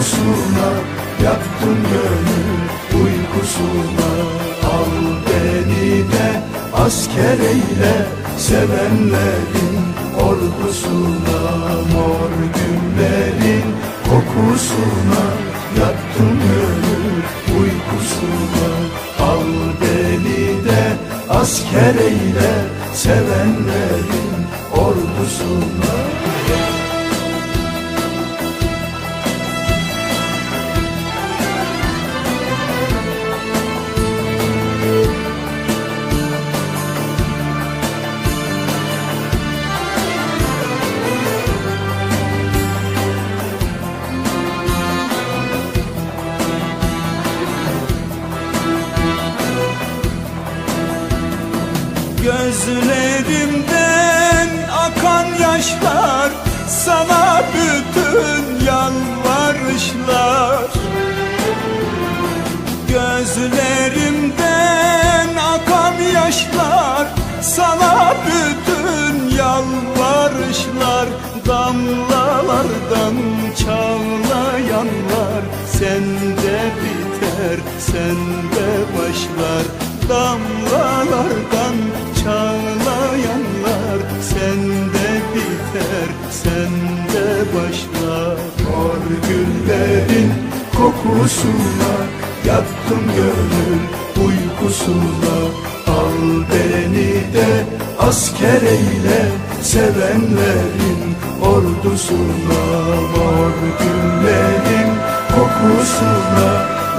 kokusuna Yaktım gönül uykusuna Al beni de asker eyle Sevenlerin ordusuna Mor günlerin kokusuna Yattım gönül uykusuna Al beni de asker eyle Sevenlerin ordusuna Gözlerimden akan yaşlar Sana bütün yalvarışlar. Gözlerimden akan yaşlar Sana bütün yalvarışlar. Damlalardan çağlayanlar Sende biter, sende başlar. Damlalardan çağlayanlar Sende biter, sende başlar. Mor güllerin kokusuna Yattım gönül uykusuna Al beni de asker eyle Sevenlerin ordusuna Mor güllerin kokusuna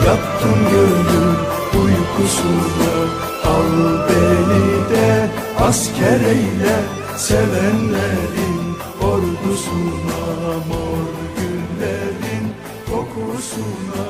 Yattım gönül uykusuna Al beni asker eyle Sevenlerin ordusuna Mor güllerin kokusuna